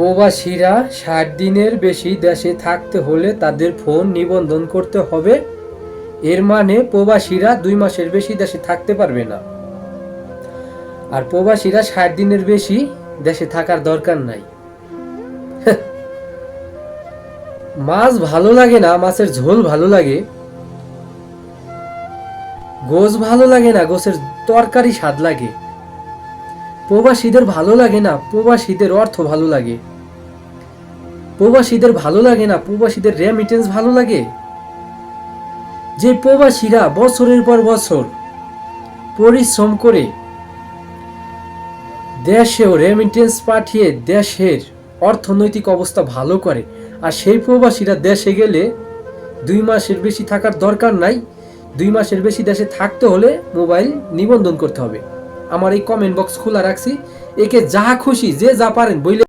প্রবাসীরা ষাট দিনের বেশি দেশে থাকতে হলে তাদের ফোন নিবন্ধন করতে হবে। এর মানে প্রবাসীরা দুই মাসের বেশি দেশে থাকতে পারবে না। আর প্রবাসীরা ষাট দিনের বেশি দেশে থাকার দরকার নাই। মাছ ভালো লাগে না, মাছের ঝোল ভালো লাগে। গোস ভালো লাগে না গোসের তরকারি স্বাদ লাগে। প্রবাসীদের ভালো লাগে না, প্রবাসীদের অর্থ ভালো লাগে। প্রবাসীদের ভালো লাগে না? প্রবাসীদের রেমিটেন্স ভালো লাগে? যে প্রবাসীরা বছরের পর বছর পরিশ্রম করে দেশেও রেমিটেন্স পাঠিয়ে দেশের অর্থনৈতিক অবস্থা ভালো করে, আর সেই প্রবাসীরা দেশে গেলে দুই মাসের বেশি থাকার দরকার নাই। দুই মাসের বেশি দেশে থাকতে হলে মোবাইল নিবন্ধন করতে হবে। আমার এই কমেন্ট বক্স খোলা রাখছি। একে যা খুশি, যে যা পারেন বইলে